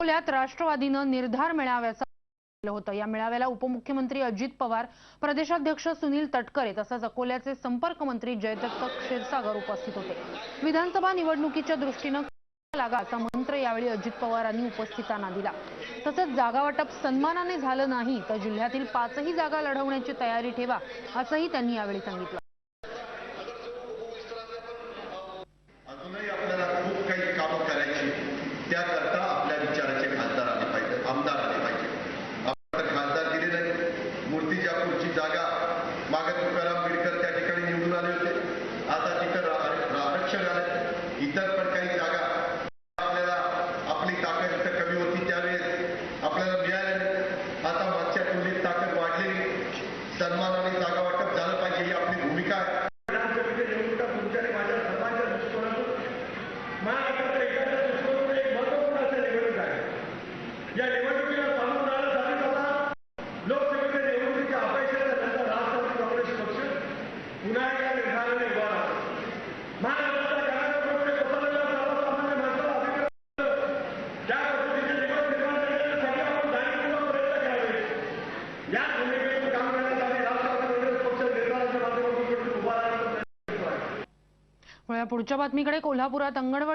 अकोल्यात राष्ट्रवादीनं निर्धार मेळाव्याचं होतं. या मेळाव्याला उपमुख्यमंत्री अजित पवार प्रदेशाध्यक्ष सुनील तटकरे तसंच अकोल्याचे संपर्क मंत्री जयदत्त क्षीरसागर उपस्थित होते. विधानसभा निवडणुकीच्या दृष्टीनं लागा असा मंत्र यावेळी अजित पवारांनी उपस्थितांना दिला. तसंच जागा वाटप सन्मानाने झालं नाही तर जिल्ह्यातील पाचही जागा लढवण्याची तयारी ठेवा असंही त्यांनी यावेळी सांगितलं. रा- आरक्षण इतर पण काही जागा आपल्याला आपली ताकद इथं कमी होती त्यावेळेस आपल्याला मिळाले आता मागच्या तुलनेत ताकद वाढलेली सन्मानाने जागा वाटप झालं पाहिजे ही आपली भूमिका आहे. या निवडणुकीला सामोरं आता लोकसभेच्या निवडणुकीच्या राष्ट्रवादी काँग्रेस पक्ष पुन्हा एका निर्धाराने उभा राहतो. या भूमिकेतून काम राष्ट्रवादी पक्ष माध्यमातून उभा राहण्याचा प्रयत्न पुढच्या बातमीकडे कोल्हापुरात अंगणवाडी